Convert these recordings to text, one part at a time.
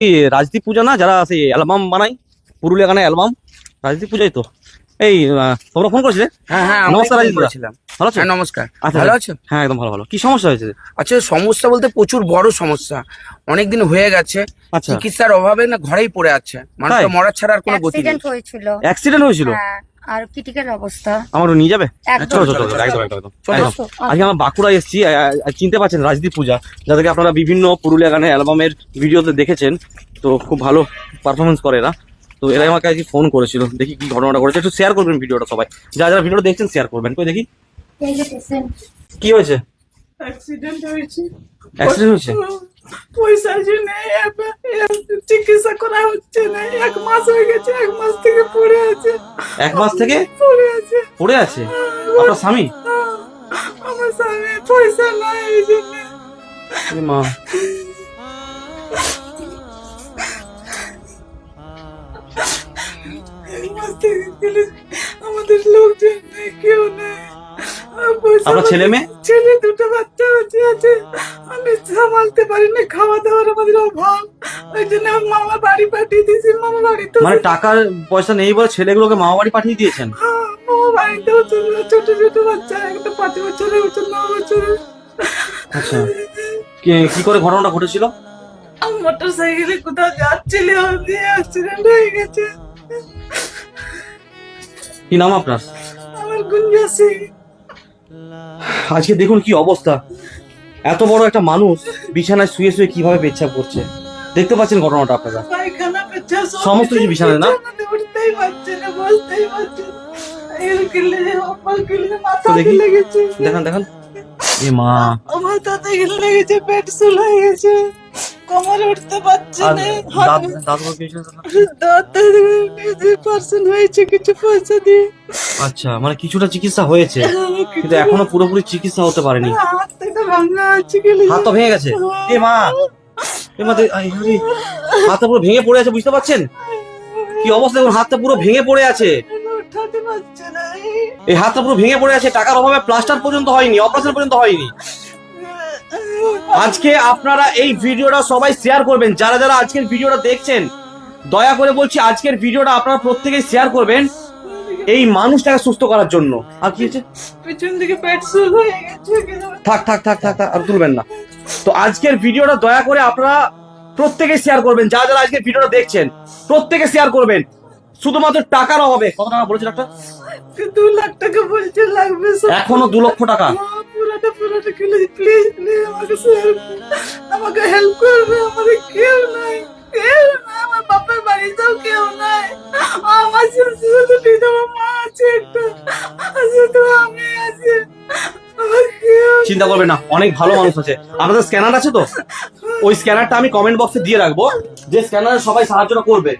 কি রাজদীপ পূজা না? যারা সেই অ্যালবাম বানাই পুরুলিয়া গানে অ্যালবাম রাজদীপ পূজাই তো। এই তোমরা ফোন করেছিলে? হ্যাঁ হ্যাঁ নমস্কার, রাজদীপ করেছিলাম। ভালো আছো? হ্যাঁ নমস্কার। আচ্ছা, ভালো আচ্ছা। আছো? হ্যাঁ একদম ভালো ভালো। কি সমস্যা হয়েছে? আচ্ছা সমস্যা বলতে প্রচুর বড় সমস্যা। অনেকদিন হয়ে গেছে। আচ্ছা। চিকিৎসার অভাবে না ঘরেই পড়ে আছে। মানুষটা মরা মরার ছাড়া আর কোনো গতি নেই। অ্যাক্সিডেন্ট হয়েছিল। অ্যাক্সিডেন্ট হয়েছিল? হ্যাঁ। আর ক্রিটিক্যাল অবস্থা? আমার নিয়ে যাবে? চলো চলো একদম একদম। আজকে আমরা বাঁকুড়া এসেছি চিনতে পারছেন রাজদীপ পূজা যাদেরকে আপনারা বিভিন্ন পুরুলিয়া গানের অ্যালবামের ভিডিওতে দেখেছেন। তো খুব ভালো পারফরমেন্স করে এরা। তো এরাই আমাকে আজকে ফোন করেছিল দেখি কি ঘটনাটা করেছে একটু শেয়ার করবেন ভিডিওটা সবাই। যারা যারা ভিডিওটা দেখছেন শেয়ার করবেন। কই দেখি? এই কি হয়েছে? অ্যাক্সিডেন্ট হয়েছে। অ্যাক্সিডেন্ট হয়েছে? পয়সার জন্য হচ্ছে না এক মাস হয়ে গেছে এক মাস থেকে পড়ে আছে। এক মাস থেকে? পড়ে আছে। পড়ে আছে? আপনার স্বামী? আমার স্বামী পয়সা নাই এই জন্য। মা। আমাদের লোকজন নেই কেউ নেই। আপনার ছেলে মেয়ে? ছেলে দুটো বাচ্চা আছে আছে। আমি সামালতে পারি না খাওয়া দাওয়ার আমাদের অভাব। ওই জন্য আমার মামা বাড়ি পাঠিয়ে দিয়েছি মামা বাড়ি তো মানে টাকার পয়সা নেই বলে ছেলেগুলোকে মামা বাড়ি পাঠিয়ে দিয়েছেন? হ্যাঁ, মামা বাড়িতেও ছিল ছোট ছোট বাচ্চা একটা পাঁচ বছরের একটা ন বছরের আচ্ছা। কি- কি করে ঘটনাটা ঘটেছিল? মোটর সাইকেলে কোথাও যাচ্ছিল দিয়ে অ্যাক্সিডেন্ট হয়ে গেছে। কি নাম আপনার? আমার গুঞ্জা সিং। আজকে দেখুন কি অবস্থা। এত বড় একটা মানুষ বিছানায় শুয়ে শুয়ে কীভাবে পেচ্ছাপ করছে। দেখতে পাচ্ছেন ঘটনাটা আপনারা। সমস্ত কিছু বিছানায় না? দেখান দেখান। এ মা। মাথাতে লেগেছে পেট সুল গেছে। কোমর উঠতে পারছে না। পার্সেন্ট হয়েছে কিছু পয়সা দিয়ে। আচ্ছা মানে কিছুটা চিকিৎসা হয়েছে কিন্তু এখনও পুরোপুরি চিকিৎসা হতে পারেনি। হাত গেলে। হাত তো ভেঙে গেছে। এ মা এ মা হাতটা পুরো ভেঙে পড়ে আছে বুঝতে পারছেন? কি অবস্থা দেখুন হাতটা পুরো ভেঙে পড়ে আছে। এই হাতটা পুরো ভেঙে পড়ে আছে টাকার অভাবে প্লাস্টার পর্যন্ত হয়নি অপারেশন পর্যন্ত হয়নি। আজকে আপনারা এই ভিডিওটা সবাই শেয়ার করবেন। যারা যারা আজকের ভিডিওটা দেখছেন দয়া করে বলছি আজকের ভিডিওটা আপনারা প্রত্যেকেই শেয়ার করবেন এই মানুষটাকে সুস্থ করার জন্য। আর কি হচ্ছে পিছন দিকে পেট হয়ে গেছে। থাক থাক থাক থাক আর তুলবেন না। তো আজকের ভিডিওটা দয়া করে আপনারা প্রত্যেকে শেয়ার করবেন। যারা যারা আজকের ভিডিওটা দেখছেন প্রত্যেকে শেয়ার করবেন। শুধুমাত্র টাকার অভাবে। কত টাকা বলেছে ডাক্তার দু লাখ টাকা বলছে লাগবে এখনও দু লক্ষ টাকা। পুরোটা পুরোটা প্লিজ প্লিজ আমাকে শেয়ার আমাকে হেল্প করবে কেউ নাই কেউ নাই, আমার বাপের বাড়িতেও কেউ নাই। আমার মা আছে একটা শুধু আমি আছি। চিন্তা করবেন না, অনেক ভালো মানুষ আছে। আপনাদের স্ক্যানার আছে তো? ওই স্ক্যানারটা আমি কমেন্ট বক্সে দিয়ে রাখব, যে স্ক্যানারে সবাই সাহায্যটা করবে।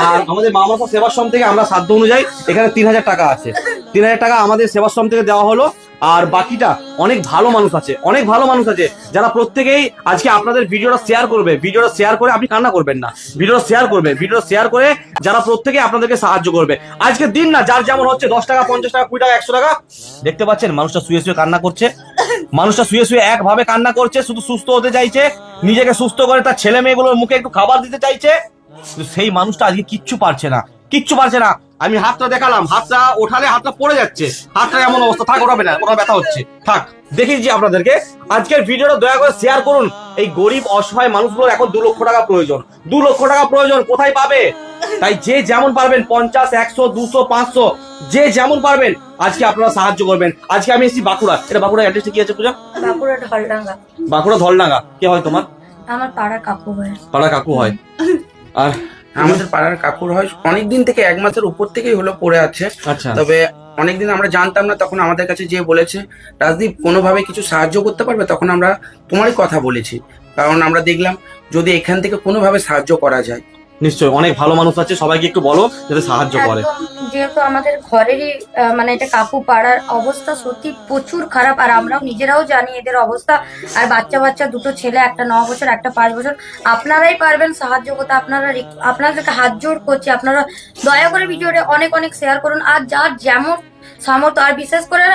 আর আমাদের মা মাতা সেবাশ্রম থেকে আমরা সাধ্য অনুযায়ী এখানে তিন হাজার টাকা আছে। তিন হাজার টাকা আমাদের সেবাশ্রম থেকে দেওয়া হলো। আর বাকিটা অনেক ভালো মানুষ আছে, অনেক ভালো মানুষ আছে যারা প্রত্যেকেই আজকে আপনাদের ভিডিওটা শেয়ার করবে, ভিডিওটা শেয়ার করে আপনি কান্না করবেন না, ভিডিওটা শেয়ার করবে, ভিডিওটা শেয়ার করে যারা প্রত্যেকে আপনাদেরকে সাহায্য করবে। আজকে দিন না, যার যেমন হচ্ছে দশ টাকা, পঞ্চাশ টাকা, কুড়ি টাকা, একশো টাকা, দেখতে পাচ্ছেন মানুষটা শুয়ে শুয়ে কান্না করছে, মানুষটা শুয়ে শুয়ে একভাবে কান্না করছে, শুধু সুস্থ হতে চাইছে, নিজেকে সুস্থ করে তার ছেলে মেয়েগুলোর মুখে একটু খাবার দিতে চাইছে সেই মানুষটা আজকে কিচ্ছু পারছে না, কিচ্ছু পারছে না। আমি হাতটা দেখালাম হাতটা ওঠালে হাতটা পড়ে যাচ্ছে। হাতটা এমন অবস্থা থাক ওঠাবে না ওটা ব্যথা হচ্ছে। থাক দেখিয়েছি আপনাদেরকে। আজকের ভিডিওটা দয়া করে শেয়ার করুন। এই গরিব অসহায় মানুষগুলোর এখন দু লক্ষ টাকা প্রয়োজন। দু লক্ষ টাকা প্রয়োজন কোথায় পাবে? তাই যে যেমন পারবেন পঞ্চাশ একশো দুশো পাঁচশো যে যেমন পারবেন আজকে আপনারা সাহায্য করবেন। আজকে আমি এসেছি বাঁকুড়া। এটা বাঁকুড়া অ্যাড্রেসটা কি আছে পূজা? বাঁকুড়া ঢলডাঙ্গা। বাঁকুড়া ধলডাঙ্গা কে হয় তোমার? আমার পাড়ার কাকু হয়। পাড়া কাকু হয়। আর আমাদের পাড়ার কাকুর হয় অনেকদিন থেকে এক মাসের উপর থেকেই হলো পড়ে আছে। আচ্ছা। তবে অনেকদিন আমরা জানতাম না তখন আমাদের কাছে যে বলেছে রাজদীপ কোনোভাবে কিছু সাহায্য করতে পারবে? তখন আমরা তোমারই কথা বলেছি। কারণ আমরা দেখলাম যদি এখান থেকে কোনোভাবে সাহায্য করা যায় নিশ্চয়ই অনেক ভালো মানুষ আছে সবাইকে একটু বলো যাতে সাহায্য করে। যেহেতু আমাদের ঘরেরই মানে এটা কাকু পাড়ার অবস্থা সত্যি প্রচুর খারাপ আর আমরাও নিজেরাও জানি এদের অবস্থা। আর বাচ্চা বাচ্চা দুটো ছেলে একটা ন বছর একটা পাঁচ বছর। আপনারাই পারবেন সাহায্য করতে আপনারা রিক- আপনাদেরকে হাত জোর করছি আপনারা দয়া করে ভিডিওটা অনেক অনেক শেয়ার করুন। আর যার যেমন সামর্থ্য আর বিশেষ করে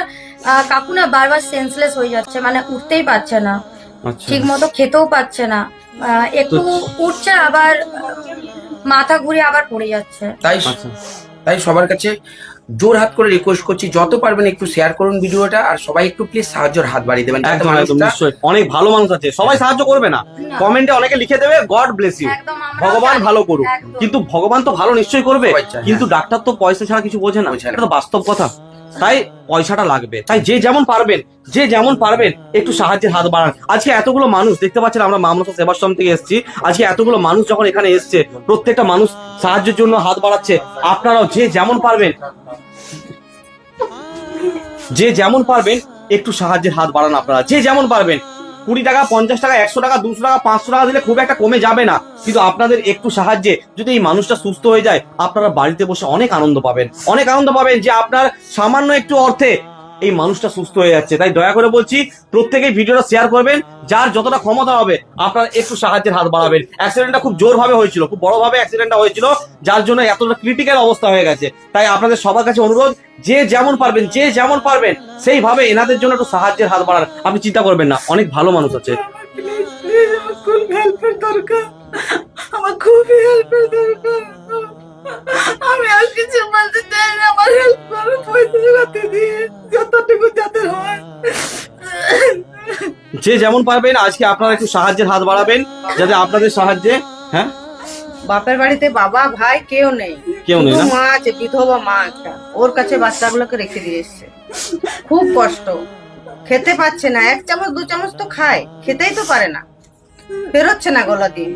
কাকু না বারবার সেন্সলেস হয়ে যাচ্ছে মানে উঠতেই পারছে না। আচ্ছা। ঠিক মতো খেতেও পাচ্ছে না। একটু উঠছে আবার মাথা ঘুরে আবার পড়ে যাচ্ছে। তাই আচ্ছা। তাই সবার কাছে জোর হাত করে রিকোয়েস্ট করছি যত পারবেন একটু শেয়ার করুন ভিডিওটা আর সবাই একটু প্লিজ সাহায্যের হাত বাড়িয়ে দেবেন। একদম একদম নিশ্চয়ই। অনেক ভালো মানুষ আছে। সবাই সাহায্য করবে না। কমেন্টে অনেকে লিখে দেবে গড ব্লেস ইউ ভগবান ভালো করুক। কিন্তু ভগবান তো ভালো নিশ্চয়ই করবে। কিন্তু ডাক্তার তো পয়সা ছাড়া কিছু বোঝে না। বোঝে না। এটা তো বাস্তব কথা। তাই পয়সাটা লাগবে। তাই যে যেমন পারবেন, যে যেমন পারবেন, একটু সাহায্যের হাত বাড়ান। আজকে এতগুলো মানুষ, দেখতে পাচ্ছেন আমরা মামলা সেবাশ্রম থেকে এসেছি। আজকে এতগুলো মানুষ যখন এখানে এসছে, প্রত্যেকটা মানুষ সাহায্যের জন্য হাত বাড়াচ্ছে। আপনারাও যে যেমন পারবেন, যে যেমন পারবেন, একটু সাহায্যের হাত বাড়ান আপনারা। যে যেমন পারবেন কুড়ি টাকা, পঞ্চাশ টাকা, একশো টাকা, দুশো টাকা, পাঁচশো টাকা দিলে খুব একটা কমে যাবে না। কিন্তু আপনাদের একটু সাহায্যে যদি এই মানুষটা সুস্থ হয়ে যায়, আপনারা বাড়িতে বসে অনেক আনন্দ পাবেন। অনেক আনন্দ পাবেন যে আপনার সামান্য একটু অর্থে এই মানুষটা সুস্থ হয়ে যাচ্ছে। তাই দয়া করে বলছি, প্রত্যেকেই ভিডিওটা শেয়ার করবেন, যার যতটা ক্ষমতা হবে, আপনারা একটু সাহায্যের হাত বাড়াবেন। অ্যাক্সিডেন্টটা খুব জোর ভাবে হয়েছিল, খুব বড় ভাবে অ্যাক্সিডেন্টটা হয়েছিল, যার জন্য এতটা ক্রিটিক্যাল অবস্থা হয়ে গেছে। তাই আপনাদের সবার কাছে অনুরোধ, যে যেমন পারবেন, যে যেমন পারবেন, সেইভাবে এনাদের জন্য একটু সাহায্যের হাত বাড়ান। আপনি চিন্তা করবেন না, অনেক ভালো মানুষ আছে। আমি আর কিছু বলতে চাই না, আমার হেল্প করো, পয়সা দিয়ে যতটুকু যাদের হয় যে যেমন পারবেন আজকে আপনারা একটু সাহায্যের হাত বাড়াবেন যাতে আপনাদের সাহায্যে হ্যাঁ? বাপের বাড়িতে বাবা ভাই কেউ নেই। কেউ নেই মা আছে বিধবা মা একটা। ওর কাছে বাচ্চাগুলোকে রেখে দিয়ে এসছে। খুব কষ্ট। খেতে পাচ্ছে না। এক চামচ দু চামচ তো খায়। খেতেই তো পারে না। বেরোচ্ছে না গলা দিয়ে।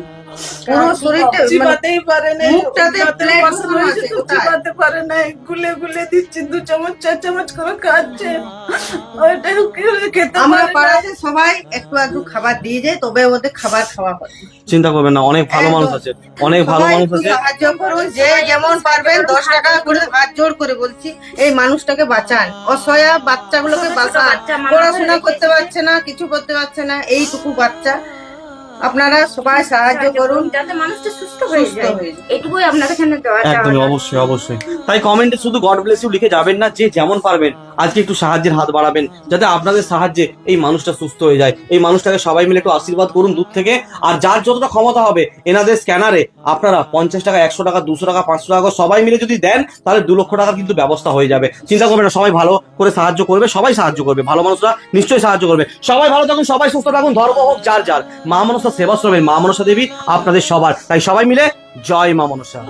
পুরো শরীরটা মানে চিবাতেই পারে না মুখটাতে plate বসানো আছে, চিবাতে পারে না গুলে গুলে দিচ্ছি দু চামচ চার চামচ করে খাচ্ছে। ওইটা কি খেতে আমরা পাড়াতে সবাই একটু একটু খাবার দিয়ে যায় তবে ওদের খাবার খাওয়া হয়। চিন্তা করবেন না অনেক ভালো মানুষ আছে অনেক ভালো মানুষ আছে। সাহায্য করুন যে যেমন পারবেন দশ টাকা করে হাত জোর করে বলছি এই মানুষটাকে বাঁচান। অসহায় বাচ্চাগুলোকে বাঁচান। পড়াশোনা করতে পারছে না কিছু করতে পারছে না এইটুকু বাচ্চা। আপনারা সবাই সাহায্য করুন। যাতে মানুষটা সুস্থ হয়ে যায়। এটুকুই আপনাদের এখানে দেওয়া একদমই। অবশ্যই অবশ্যই। তাই কমেন্টে শুধু গড ব্লেস ইউ লিখে যাবেন না যে যেমন পারবেন। আজকে একটু সাহায্যের হাত বাড়াবেন, যাতে আপনাদের সাহায্যে এই মানুষটা সুস্থ হয়ে যায়। এই মানুষটাকে সবাই মিলে একটু আশীর্বাদ করুন দূর থেকে। আর যার যতটা ক্ষমতা হবে, এনাদের স্ক্যানারে আপনারা পঞ্চাশ টাকা, একশো টাকা, দুশো টাকা, পাঁচশো টাকা সবাই মিলে যদি দেন, তাহলে দু লক্ষ টাকার কিন্তু ব্যবস্থা হয়ে যাবে। চিন্তা করবেন না, সবাই ভালো করে সাহায্য করবে, সবাই সাহায্য করবে। ভালো মানুষরা নিশ্চয়ই সাহায্য করবে। সবাই ভালো থাকুন, সবাই সুস্থ থাকুন, ধর্ম হোক, যার যার। মা মনসা সেবাশ্রমের মা মনসা দেবী আপনাদের সবার। তাই সবাই মিলে জয় মা মনসা।